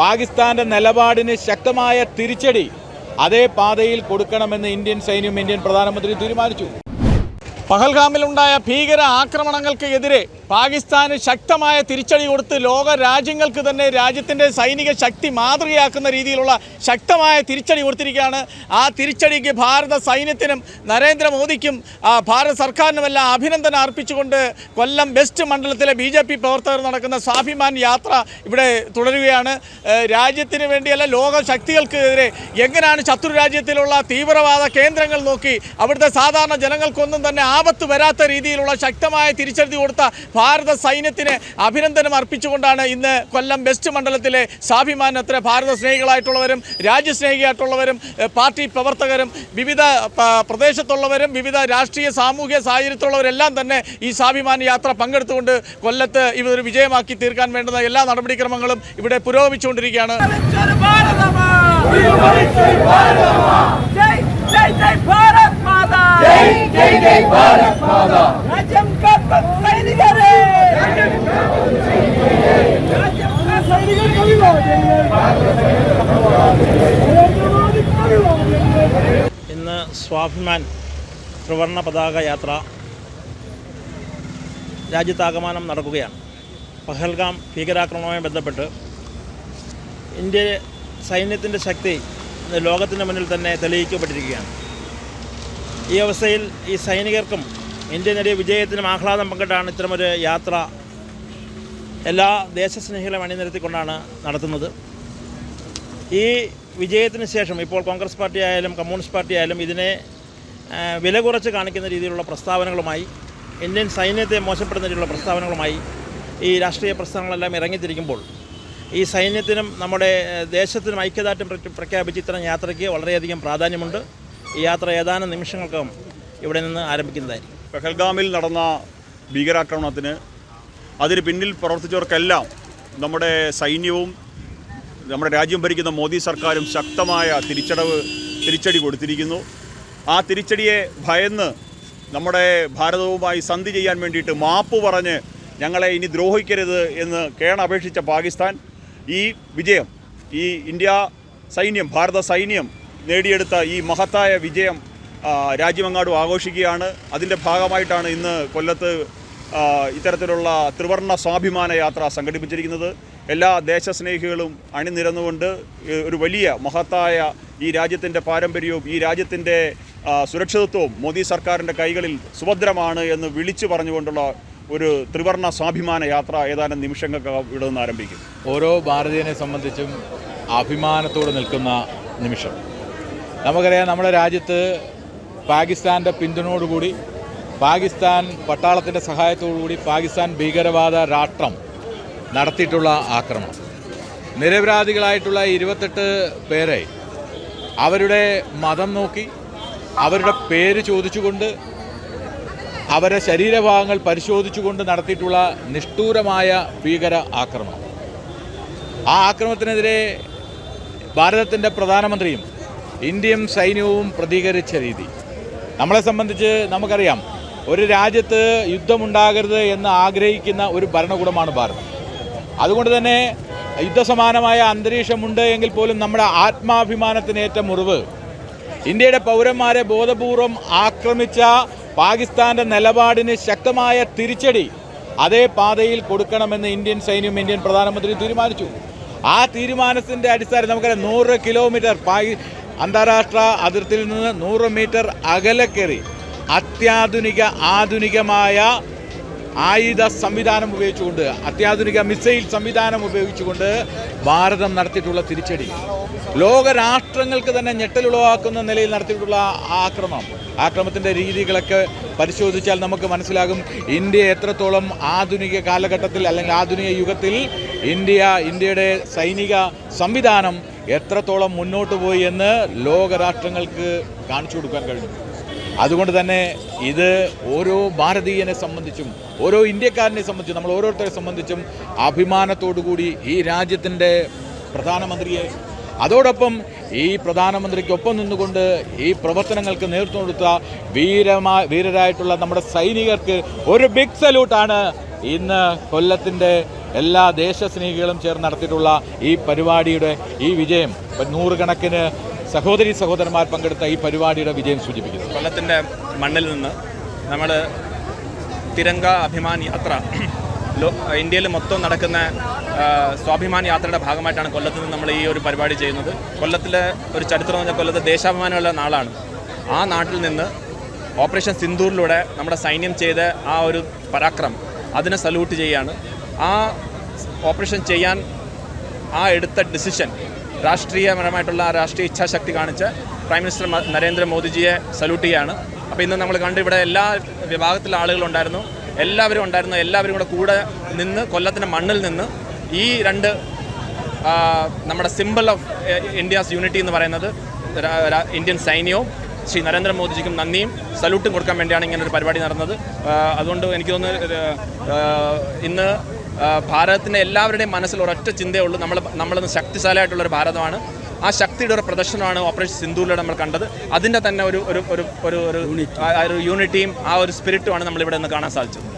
പാകിസ്ഥാന്റെ നിലപാടിന് ശക്തമായ തിരിച്ചടി അതേ പാതയിൽ കൊടുക്കണമെന്ന് ഇന്ത്യൻ സൈന്യം ഇന്ത്യൻ പ്രധാനമന്ത്രി തീരുമാനിച്ചു. പഹൽഗാമിലുണ്ടായ ഭീകര ആക്രമണങ്ങൾക്ക് എതിരെ പാകിസ്ഥാന് ശക്തമായ തിരിച്ചടി കൊടുത്ത് ലോക രാജ്യങ്ങൾക്ക് തന്നെ രാജ്യത്തിന്റെ സൈനിക ശക്തി മാതൃകയാക്കുന്ന രീതിയിലുള്ള ശക്തമായ തിരിച്ചടി കൊടുത്തിരിക്കുകയാണ്. ആ തിരിച്ചടിക്ക് ഭാരത സൈന്യത്തിനും നരേന്ദ്രമോദിക്കും ഭാരത സർക്കാരിനുമെല്ലാം അഭിനന്ദനം അർപ്പിച്ചുകൊണ്ട് കൊല്ലം വെസ്റ്റ് മണ്ഡലത്തിലെ ബി ജെ പി പ്രവർത്തകർ നടക്കുന്ന സ്വാഭിമാൻ യാത്ര ഇവിടെ തുടരുകയാണ്. രാജ്യത്തിന് വേണ്ടിയല്ല ലോക ശക്തികൾക്കെതിരെ എങ്ങനെയാണ് ശത്രു രാജ്യത്തിലുള്ള തീവ്രവാദ കേന്ദ്രങ്ങൾ നോക്കി അവിടുത്തെ സാധാരണ ജനങ്ങൾക്കൊന്നും തന്നെ ആപത്ത് വരാത്ത രീതിയിലുള്ള ശക്തമായ തിരിച്ചടി കൊടുത്ത ഭാരത സൈന്യത്തിന് അഭിനന്ദനം അർപ്പിച്ചുകൊണ്ടാണ് ഇന്ന് കൊല്ലം വെസ്റ്റ് മണ്ഡലത്തിലെ സ്വാഭിമാനത്തിന് ഭാരത സ്നേഹികളായിട്ടുള്ളവരും രാജ്യസ്നേഹിയായിട്ടുള്ളവരും പാർട്ടി പ്രവർത്തകരും വിവിധ പ്രദേശത്തുള്ളവരും വിവിധ രാഷ്ട്രീയ സാമൂഹ്യ സാഹചര്യത്തിലുള്ളവരെല്ലാം തന്നെ ഈ സ്വാഭിമാന യാത്ര പങ്കെടുത്തുകൊണ്ട് കൊല്ലത്ത് ഇവരൊരു വിജയമാക്കി തീർക്കാൻ വേണ്ടുന്ന എല്ലാ നടപടിക്രമങ്ങളും ഇവിടെ പുരോഗമിച്ചുകൊണ്ടിരിക്കുകയാണ്. ജയ് ജയ് ജയ് ഭാരത് ജയ് ജയ് ജയ് ഭാരത് മാതാ രാജ്യം കാക്കും സൈനികരെ രാജ്യം കാക്കും സൈനികരെ രാജ്യം കാക്കും സൈനികർക്ക് അഭിവാദ്യങ്ങൾ നരേന്ദ്രമോദിക്ക് അഭിവാദ്യങ്ങൾ ഇന്ന് സ്വാഭിമാൻ ത്രിവർണ പതാക യാത്ര രാജ്യത്താകമാനം നടക്കുകയാണ്. പഹൽഗാം ഭീകരാക്രമണവുമായി ബന്ധപ്പെട്ട് ഇന്ത്യ സൈന്യത്തിന്റെ ശക്തി ഇന്ന് ലോകത്തിന്റെ മുന്നിൽ തന്നെ തെളിയിക്കപ്പെട്ടിരിക്കുകയാണ്. ഈ അവസ്ഥയിൽ ഈ സൈനികർക്കും ഇന്ത്യ നേടിയ വിജയത്തിനും ആഹ്ലാദം പങ്കിട്ടാണ് ഇത്തരമൊരു യാത്ര എല്ലാ ദേശസ്നേഹികളെ അണിനിരത്തിക്കൊണ്ടാണ് നടത്തുന്നത്. ഈ വിജയത്തിന് ശേഷം ഇപ്പോൾ കോൺഗ്രസ് പാർട്ടി ആയാലും കമ്മ്യൂണിസ്റ്റ് പാർട്ടി ആയാലും ഇതിനെ വില കുറച്ച് കാണിക്കുന്ന രീതിയിലുള്ള പ്രസ്താവനകളുമായി ഇന്ത്യൻ സൈന്യത്തെ മോശപ്പെടുന്ന രീതിയിലുള്ള പ്രസ്താവനകളുമായി ഈ രാഷ്ട്രീയ പ്രസ്ഥാനങ്ങളെല്ലാം ഇറങ്ങിത്തിരിക്കുമ്പോൾ ഈ സൈന്യത്തിനും നമ്മുടെ ദേശത്തിനും ഐക്യദാർഢ്യം പ്രഖ്യാപിച്ച് ഇത്തരം യാത്രയ്ക്ക് വളരെയധികം പ്രാധാന്യമുണ്ട്. ഈ യാത്ര ഏതാനും നിമിഷങ്ങൾക്കും ഇവിടെ നിന്ന് ആരംഭിക്കുന്നതായിരിക്കും. പെഹൽഗാമിൽ നടന്ന ഭീകരാക്രമണത്തിന് അതിന് പിന്നിൽ പ്രവർത്തിച്ചവർക്കെല്ലാം നമ്മുടെ സൈന്യവും നമ്മുടെ രാജ്യം ഭരിക്കുന്ന മോദി സർക്കാരും ശക്തമായ തിരിച്ചടവ് തിരിച്ചടി കൊടുത്തിരിക്കുന്നു. ആ തിരിച്ചടിയെ ഭയന്ന് നമ്മുടെ ഭാരതവുമായി സന്ധി ചെയ്യാൻ വേണ്ടിയിട്ട് മാപ്പ് പറഞ്ഞ് ഞങ്ങളെ ഇനി ദ്രോഹിക്കരുത് എന്ന് കേണപേക്ഷിച്ച പാകിസ്ഥാൻ ഈ വിജയം ഈ ഇന്ത്യ സൈന്യം ഭാരത സൈന്യം നേടിയെടുത്ത ഈ മഹത്തായ വിജയം രാജ്യമെങ്ങാടും ആഘോഷിക്കുകയാണ്. അതിന്റെ ഭാഗമായിട്ടാണ് ഇന്ന് കൊല്ലത്ത് ഇത്തരത്തിലുള്ള ത്രിവർണ സ്വാഭിമാന യാത്ര സംഘടിപ്പിച്ചിരിക്കുന്നത്. എല്ലാ ദേശസ്നേഹികളും അണിനിരന്നുകൊണ്ട് ഒരു വലിയ മഹത്തായ ഈ രാജ്യത്തിന്റെ പാരമ്പര്യവും ഈ രാജ്യത്തിന്റെ സുരക്ഷിതത്വവും മോദി സർക്കാരിന്റെ കൈകളിൽ സുഭദ്രമാണ് എന്ന് വിളിച്ചു പറഞ്ഞുകൊണ്ടുള്ള ഒരു ത്രിവർണ സ്വാഭിമാന യാത്ര ഏതാനും നിമിഷങ്ങൾക്ക് ഇവിടെ നിന്ന് ആരംഭിക്കും. ഓരോ ഭാരതീയനെ സംബന്ധിച്ചും അഭിമാനത്തോടെ നിൽക്കുന്ന നിമിഷം. നമുക്കറിയാം നമ്മുടെ രാജ്യത്ത് പാകിസ്ഥാന്റെ പിന്തുണയോടുകൂടി പാകിസ്ഥാൻ പട്ടാളത്തിന്റെ സഹായത്തോടുകൂടി പാകിസ്ഥാൻ ഭീകരവാദ രാഷ്ട്രം നടത്തിയിട്ടുള്ള ആക്രമണം. നിരപരാധികളായിട്ടുള്ള ഇരുപത്തെട്ട് പേരെ അവരുടെ മതം നോക്കി അവരുടെ പേര് ചോദിച്ചുകൊണ്ട് അവരുടെ ശരീരഭാഗങ്ങൾ പരിശോധിച്ചുകൊണ്ട് നടത്തിയിട്ടുള്ള നിഷ്ഠൂരമായ ഭീകര ആക്രമണം. ആ ആക്രമണത്തിനെതിരെ ഭാരതത്തിന്റെ പ്രധാനമന്ത്രിയും ഇന്ത്യയും സൈന്യവും പ്രതികരിച്ച രീതി. നമ്മളെ സംബന്ധിച്ച് നമുക്കറിയാം ഒരു രാജ്യത്ത് യുദ്ധമുണ്ടാകരുത് എന്ന് ആഗ്രഹിക്കുന്ന ഒരു ഭരണകൂടമാണ് ഭാരതം. അതുകൊണ്ട് തന്നെ യുദ്ധസമാനമായ അന്തരീക്ഷമുണ്ട് എങ്കിൽ പോലും നമ്മുടെ ആത്മാഭിമാനത്തിനേറ്റ മുറിവ്. ഇന്ത്യയുടെ പൗരന്മാരെ ബോധപൂർവം ആക്രമിച്ച പാകിസ്ഥാന്റെ നിലപാടിന് ശക്തമായ തിരിച്ചടി അതേ പാതയിൽ കൊടുക്കണമെന്ന് ഇന്ത്യൻ സൈന്യം ഇന്ത്യൻ പ്രധാനമന്ത്രി തീരുമാനിച്ചു. ആ തീരുമാനത്തിന്റെ അടിസ്ഥാനം നമുക്കറിയാം നൂറ് കിലോമീറ്റർ പാകി അന്താരാഷ്ട്ര അതിർത്തിയിൽ നിന്ന് നൂറ് മീറ്റർ അകലെ കയറി അത്യാധുനിക ആധുനികമായ ആയുധ സംവിധാനം ഉപയോഗിച്ചുകൊണ്ട് അത്യാധുനിക മിസൈൽ സംവിധാനം ഉപയോഗിച്ചുകൊണ്ട് ഭാരതം നടത്തിയിട്ടുള്ള തിരിച്ചടി. ലോകരാഷ്ട്രങ്ങൾക്ക് തന്നെ ഞെട്ടലുളവാക്കുന്ന നിലയിൽ നടത്തിയിട്ടുള്ള ആക്രമണം ആക്രമത്തിന്റെ രീതികളൊക്കെ പരിശോധിച്ചാൽ നമുക്ക് മനസ്സിലാകും ഇന്ത്യ എത്രത്തോളം ആധുനിക കാലഘട്ടത്തിൽ അല്ലെങ്കിൽ ആധുനിക യുഗത്തിൽ ഇന്ത്യ ഇന്ത്യയുടെ സൈനിക സംവിധാനം എത്രത്തോളം മുന്നോട്ട് പോയി എന്ന് ലോകരാഷ്ട്രങ്ങൾക്ക് കാണിച്ചു കൊടുക്കാൻ കഴിഞ്ഞു. അതുകൊണ്ട് തന്നെ ഇത് ഓരോ ഭാരതീയനെ സംബന്ധിച്ചും ഓരോ ഇന്ത്യക്കാരനെ സംബന്ധിച്ചും നമ്മൾ ഓരോരുത്തരെ സംബന്ധിച്ചും അഭിമാനത്തോടു കൂടി ഈ രാജ്യത്തിന്റെ പ്രധാനമന്ത്രിയെ അതോടൊപ്പം ഈ പ്രധാനമന്ത്രിക്കൊപ്പം നിന്നുകൊണ്ട് ഈ പ്രവർത്തനങ്ങൾക്ക് നേതൃത്വം കൊടുത്ത വീരമാ വീരരായിട്ടുള്ള നമ്മുടെ സൈനികർക്ക് ഒരു ബിഗ് സല്യൂട്ടാണ് ഇന്ന് കൊല്ലത്തിന്റെ എല്ലാ ദേശസ്നേഹികളും ചേർന്ന് നടത്തിയിട്ടുള്ള ഈ പരിപാടിയുടെ ഈ വിജയം നൂറുകണക്കിന് സഹോദരി സഹോദരന്മാർ പങ്കെടുത്ത ഈ പരിപാടിയുടെ വിജയം സൂചിപ്പിക്കുന്നു. കൊല്ലത്തിന്റെ മണ്ണിൽ നിന്ന് നമ്മൾ തിരങ്ക അഭിമാൻ യാത്ര ഇന്ത്യയിൽ മൊത്തം നടക്കുന്ന സ്വാഭിമാൻ യാത്രയുടെ ഭാഗമായിട്ടാണ് കൊല്ലത്ത് നിന്ന് നമ്മൾ ഈ ഒരു പരിപാടി ചെയ്യുന്നത്. കൊല്ലത്തിലെ ഒരു ചരിത്രം എന്ന് പറഞ്ഞാൽ കൊല്ലത്ത് ദേശാഭിമാനമുള്ള നാളാണ്. ആ നാട്ടിൽ നിന്ന് ഓപ്പറേഷൻ സിന്ദൂറിലൂടെ നമ്മുടെ സൈന്യം ചെയ്ത ആ ഒരു പരാക്രമം അതിനെ സല്യൂട്ട് ചെയ്യുകയാണ്. ആ ഓപ്പറേഷൻ ചെയ്യാൻ ആ എടുത്ത ഡിസിഷൻ രാഷ്ട്രീയപരമായിട്ടുള്ള രാഷ്ട്രീയ ഇച്ഛാശക്തി കാണിച്ച് പ്രൈം മിനിസ്റ്റർ നരേന്ദ്രമോദിജിയെ സല്യൂട്ട് ചെയ്യാണ്. അപ്പോൾ ഇന്ന് നമ്മൾ കണ്ട് ഇവിടെ എല്ലാ വിഭാഗത്തിലെ ആളുകളുണ്ടായിരുന്നു എല്ലാവരും ഉണ്ടായിരുന്നു. എല്ലാവരും കൂടെ കൂടെ നിന്ന് കൊല്ലത്തിന്റെ മണ്ണിൽ നിന്ന് ഈ രണ്ട് നമ്മുടെ സിമ്പിൾ ഓഫ് ഇന്ത്യാസ് യൂണിറ്റി എന്ന് പറയുന്നത് ഇന്ത്യൻ സൈന്യവും ശ്രീ നരേന്ദ്രമോദിജിക്കും നന്ദിയും സല്യൂട്ടും കൊടുക്കാൻ വേണ്ടിയാണ് ഇങ്ങനെ ഒരു പരിപാടി നടന്നത്. അതുകൊണ്ട് എനിക്ക് തോന്നുന്നു ഇന്ന് ഭാരതത്തിന്റെ എല്ലാവരുടെയും മനസ്സിൽ ഒരൊറ്റ ചിന്തയുള്ളൂ നമ്മൾ നമ്മളൊന്ന് ശക്തിശാലിയായിട്ടുള്ളൊരു ഭാരതമാണ്. ആ ശക്തിയുടെ ഒരു പ്രദർശനമാണ് ഓപ്പറേഷൻ സിന്ധുവിലൂടെ നമ്മൾ കണ്ടത്. അതിന്റെ തന്നെ ഒരു ഒരു ഒരു ഒരു യൂണിറ്റിയും ആ ഒരു സ്പിരിറ്റുമാണ് നമ്മളിവിടെ നിന്ന് കാണാൻ സാധിച്ചത്.